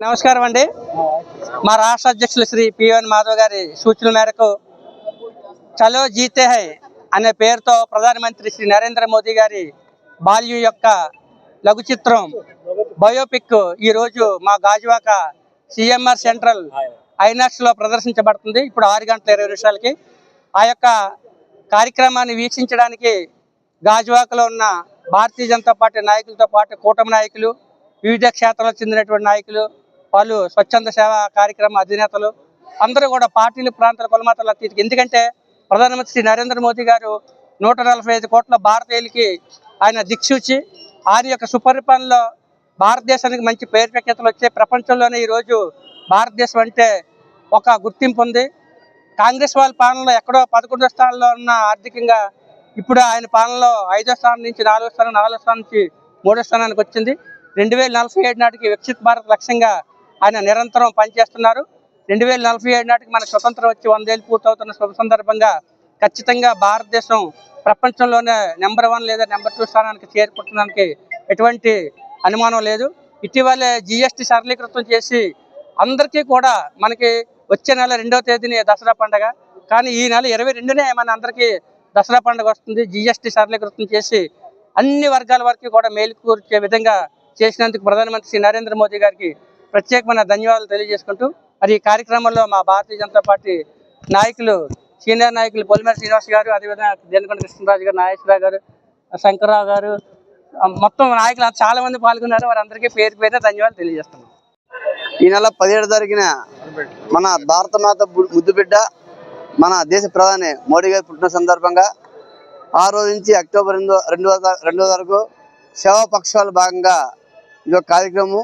నమస్కారం అండి. మా రాష్ట్ర అధ్యక్షులు శ్రీ పివన్ మాధవ్ గారి సూచనల మేరకు చలో జీతే హై అనే పేరుతో ప్రధానమంత్రి శ్రీ నరేంద్ర మోదీ గారి బాల్యం యొక్క లఘు చిత్రం బయోపిక్ ఈ రోజు మా గాజువాక సిఎంఆర్ సెంట్రల్ ఐనాక్స్లో ప్రదర్శించబడుతుంది. ఇప్పుడు ఆరు గంటల ఇరవై నిమిషాలకి. ఆ యొక్క కార్యక్రమాన్ని వీక్షించడానికి గాజువాకలో ఉన్న భారతీయ జనతా పార్టీ నాయకులతో పాటు కూటమి నాయకులు వివిధ క్షేత్రాలకు చెందినటువంటి నాయకులు వాళ్ళు స్వచ్ఛంద సేవ కార్యక్రమ అధినేతలు అందరూ కూడా పార్టీలు ప్రాంతాల కులమాతల అతీతికి ఎందుకంటే ప్రధానమంత్రి శ్రీ నరేంద్ర మోదీ గారు నూట నలభై ఐదు కోట్ల భారతీయులకి ఆయన దిక్సూచి ఆయన యొక్క సుపరిపాలనలో భారతదేశానికి మంచి పేరు ప్రఖ్యాతలు వచ్చే ప్రపంచంలోనే ఈరోజు భారతదేశం అంటే ఒక గుర్తింపు ఉంది. కాంగ్రెస్ వాళ్ళ పాలనలో ఎక్కడో పదకొండో స్థానంలో ఉన్న ఆర్థికంగా ఇప్పుడు ఆయన పాలనలో ఐదో స్థానం నుంచి నాలుగో స్థానం నాలుగో స్థానం నుంచి మూడో స్థానానికి వచ్చింది. రెండు వేల నలభై ఏడు నాటికి వికసిత్ భారత్ లక్ష్యంగా ఆయన నిరంతరం పనిచేస్తున్నారు. రెండు వేల నలభై ఏడు నాటికి మన స్వతంత్రం వచ్చి వందేళ్ళు పూర్తవుతున్న శుభ సందర్భంగా ఖచ్చితంగా భారతదేశం ప్రపంచంలోనే నెంబర్ వన్ లేదా నెంబర్ టూ స్థానానికి చేరుకుంటున్నానికి ఎటువంటి అనుమానం లేదు. ఇటీవలే జిఎస్టి సరళీకృతం చేసి అందరికీ కూడా మనకి వచ్చే నెల రెండవ తేదీని దసరా పండగ. కానీ ఈ నెల ఇరవై రెండునే మన అందరికీ దసరా పండుగ వస్తుంది. జిఎస్టి సరళీకృతం చేసి అన్ని వర్గాల వరకు కూడా మేలు కూర్చే విధంగా చేసినందుకు ప్రధానమంత్రి శ్రీ నరేంద్ర మోదీ గారికి ప్రత్యేకమైన ధన్యవాదాలు తెలియజేసుకుంటూ మరి ఈ కార్యక్రమంలో మా భారతీయ జనతా పార్టీ నాయకులు సీనియర్ నాయకులు పొలిమేర శ్రీనివాస్ గారు అదేవిధంగా దేనికొండ కృష్ణరాజు గారు నాగేశ్వరరావు గారు శంకర్రావు గారు మొత్తం నాయకులు చాలా మంది పాల్గొన్నారు. వారందరికీ పేరు పేరు ధన్యవాదాలు తెలియజేస్తున్నాం. ఈ నెల పదిహేడు తారీఖున మన భారత మాత ముద్దుబిడ్డ మన దేశ ప్రధాని మోడీ గారి పుట్టిన సందర్భంగా ఆ రోజు నుంచి అక్టోబర్ రెండో రెండో రెండో వరకు సేవా పక్షాల భాగంగా ఇది ఒక కార్యక్రమం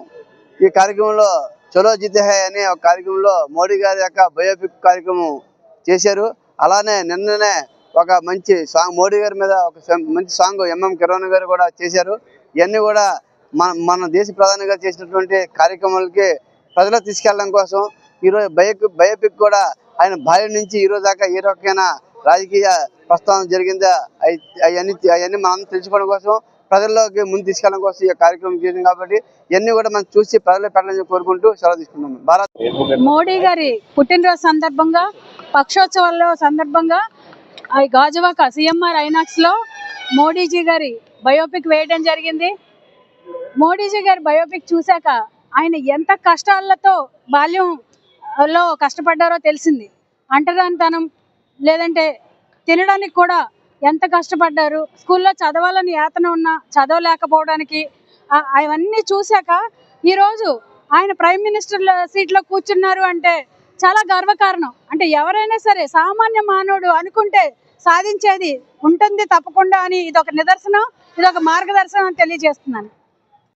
ఈ కార్యక్రమంలో చలో జీతే అనే ఒక కార్యక్రమంలో మోడీ గారి యొక్క బయోపిక్ కార్యక్రమం చేశారు. అలానే నిన్ననే ఒక మంచి సాంగ్ మోడీ గారి మీద ఒక మంచి సాంగ్ ఎంఎం కిరణ్ గారు కూడా చేశారు. ఇవన్నీ కూడా మన మన దేశ ప్రధాని గారు చేసినటువంటి కార్యక్రమాలకి ప్రజలకు తీసుకెళ్ళడం కోసం ఈరోజు బయోపిక్ బయోపిక్ కూడా ఆయన భార్య నుంచి ఈ రోజు దాకా ఏ రకమైన రాజకీయ ప్రస్తావన జరిగిందా అవన్నీ అవన్నీ మనం తెలుసుకోవడం కోసం ప్రజల్లోకి ముందు తీసుకెళ్ళడం కోసం ఈ కార్యక్రమం చేసింది కాబట్టి ఇవన్నీ కూడా మనం చూసి ప్రజలు పెట్టాలని కోరుకుంటూ సెలవు తీసుకున్నాం భారత్ మోడీ గారి పుట్టినరోజు సందర్భంగా పక్షోత్సవాల సందర్భంగా ఆ గాజువాక సిఎంఆర్ ఐనాక్స్లో మోడీజీ గారి బయోపిక్ వేయడం జరిగింది. మోడీజీ గారి బయోపిక్ చూశాక ఆయన ఎంత కష్టాలతో బాల్యంలో కష్టపడ్డారో తెలిసింది. అంటరానితనం లేదంటే తినడానికి కూడా ఎంత కష్టపడ్డారు? స్కూల్లో చదవాలని యాతన ఉన్నా చదవలేకపోవడానికి అవన్నీ చూశాక ఈరోజు ఆయన ప్రైమ్ మినిస్టర్ సీట్లో కూర్చున్నారు అంటే చాలా గర్వకారణం. అంటే ఎవరైనా సరే సామాన్య మానవుడు అనుకుంటే సాధించేది ఉంటుంది తప్పకుండా అని ఇది ఒక నిదర్శనం ఇది ఒక మార్గదర్శనం అని తెలియజేస్తున్నాను.